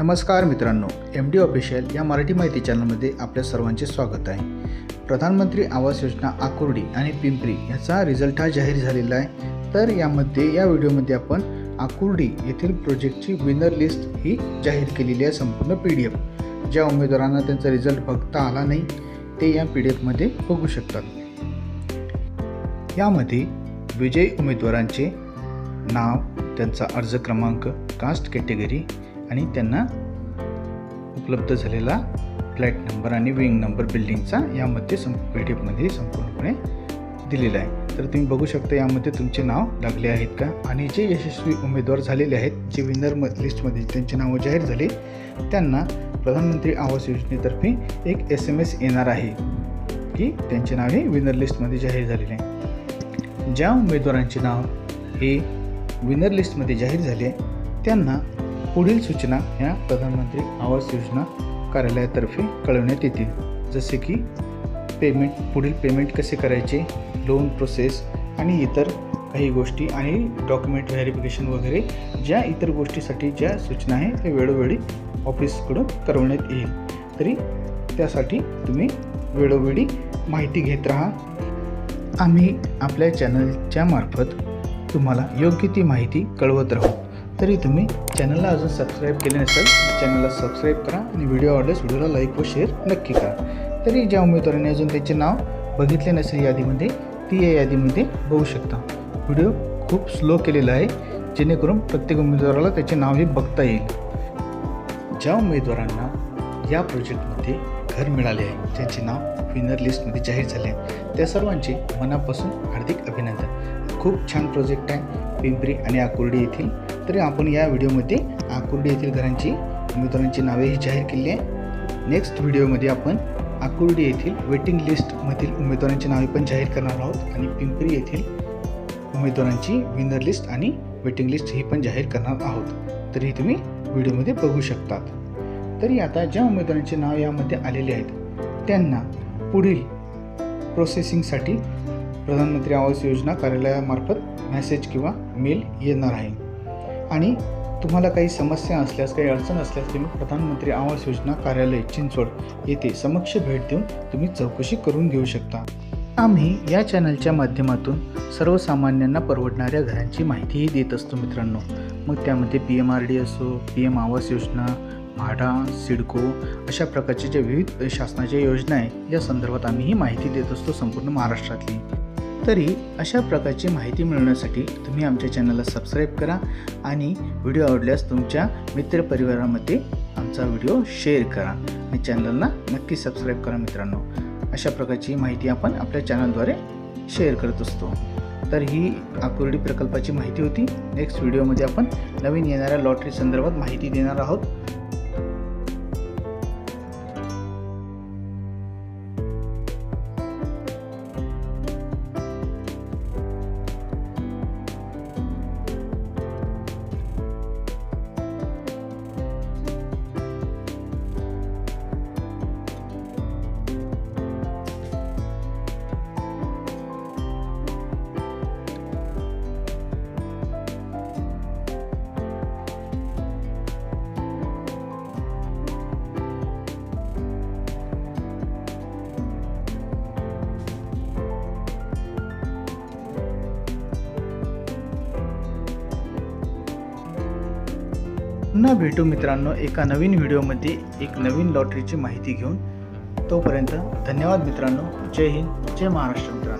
नमस्कार मित्रांनो M D official या मराठी माहिती चॅनलमध्ये आपल्या सर्वांचे स्वागत आहे. प्रधानमंत्री आवास योजना आकुर्डी आणि पिंपरी याचा रिझल्ट हा जाहीर झालेला आहे. तर यामध्ये या व्हिडिओमध्ये आपण आकुर्डी येथील प्रोजेक्टची विनर लिस्ट ही जाहीर केलेली आहे संपूर्ण पी डी एफ ज्या उमेदवारांना त्यांचा रिझल्ट बघता आला नाही ते या पी डी एफमध्ये बघू शकतात. यामध्ये विजयी उमेदवारांचे नाव त्यांचा अर्ज क्रमांक कास्ट कॅटेगरी आणि त्यांना उपलब्ध झालेला फ्लॅट नंबर आणि विंग नंबर बिल्डिंगचा यामध्ये सं पी डी एफमध्ये संपूर्णपणे दिलेला आहे. तर तुम्ही बघू शकता यामध्ये तुमचे नाव लागले आहेत का? आणि जे यशस्वी उमेदवार झालेले आहेत जे विनर म लिस्टमध्ये त्यांचे नावं जाहीर झाले त्यांना प्रधानमंत्री आवास योजनेतर्फे एक एस एम एस येणार आहे की त्यांचे नाव हे विनर लिस्टमध्ये जाहीर झालेले आहे. ज्या उमेदवारांचे नाव हे विनर लिस्टमध्ये जाहीर झाले त्यांना पुढील सूचना ह्या प्रधानमंत्री आवास योजना कार्यालयातर्फे कळवण्यात येतील. जसे की पेमेंट पुढील पेमेंट कसे करायचे लोन प्रोसेस आणि इतर काही गोष्टी आणि डॉक्युमेंट व्हेरिफिकेशन वगैरे ज्या इतर गोष्टीसाठी ज्या सूचना आहे त्या वेळोवेळी ऑफिसकडून करवण्यात येईल. तरी त्यासाठी तुम्ही वेळोवेळी माहिती घेत राहा. आम्ही आपल्या चॅनलच्या मार्फत तुम्हाला योग्य ती माहिती कळवत राहू. तरी तुम्ही चॅनलला अजून सबस्क्राईब केले नसेल चॅनलला सबस्क्राईब करा आणि व्हिडिओ आवडल्यास व्हिडिओला लाईक व शेअर नक्की करा. तरी ज्या उमेदवारांनी अजून त्यांचे नाव बघितले नसेल यादीमध्ये ती या यादीमध्ये बघू शकता. व्हिडिओ खूप स्लो केलेला आहे जेणेकरून प्रत्येक उमेदवाराला त्याचे नाव हे बघता येईल. ज्या उमेदवारांना या प्रोजेक्टमध्ये घर मिळाले आहे ज्यांचे नाव विनर लिस्टमध्ये जाहीर झाले आहे त्या सर्वांचे मनापासून हार्दिक अभिनंदन. खूप छान प्रोजेक्ट आहे पिंपरी आणि आकुर्डी येथील तरी आपण या व्हिडिओमध्ये आकुर्डी येथील घरांची उमेदवारांची नावेही जाहीर केली आहे. नेक्स्ट व्हिडिओमध्ये आपण आकुर्डी येथील वेटिंग लिस्टमधील उमेदवारांची नावे पण जाहीर करणार आहोत आणि पिंपरी येथील उमेदवारांची विनर लिस्ट आणि वेटिंग लिस्ट ही पण जाहीर करणार आहोत. तरी तुम्ही व्हिडिओमध्ये बघू शकतात. तरी आता ज्या उमेदवारांचे नाव यामध्ये आलेले आहेत त्यांना पुढील प्रोसेसिंगसाठी प्रधानमंत्री आवास योजना कार्यालयामार्फत मेसेज किंवा मेल येणार आहे. आणि तुम्हाला काही समस्या असल्यास काही अडचण असल्यास तुम्ही प्रधानमंत्री आवास योजना कार्यालय चिंचवड येथे समक्ष भेट देऊन तुम्ही चौकशी करून घेऊ शकता. आम्ही या चॅनलच्या माध्यमातून सर्वसामान्यांना परवडणाऱ्या घरांची माहितीही देत असतो मित्रांनो. मग त्यामध्ये पी एम आर डी असो पी एम आवास योजना म्हाडा सिडको अशा प्रकारच्या ज्या विविध शासनाच्या योजना आहेत या संदर्भात आम्ही ही माहिती देत असतो संपूर्ण महाराष्ट्रातली. तरी अशा प्रकारची माहिती मिळवण्यासाठी तुम्ही आमच्या चॅनलला सबस्क्राईब करा आणि व्हिडिओ आवडल्यास तुमच्या मित्रपरिवारामध्ये आमचा व्हिडिओ शेअर करा आणि चॅनलला नक्की सबस्क्राईब करा मित्रांनो. अशा प्रकारची माहिती आपण आपल्या चॅनलद्वारे शेअर करत असतो. तर ही आकुर्डी प्रकल्पाची माहिती होती. नेक्स्ट व्हिडिओमध्ये आपण नवीन येणाऱ्या लॉटरी संदर्भात माहिती देणार आहोत. पुन्हा भेटू मित्रांनो एका नवीन व्हिडिओमध्ये एक नवीन लॉटरीची माहिती घेऊन. तोपर्यंत धन्यवाद मित्रांनो. जय हिंद जय महाराष्ट्र मित्रांनो.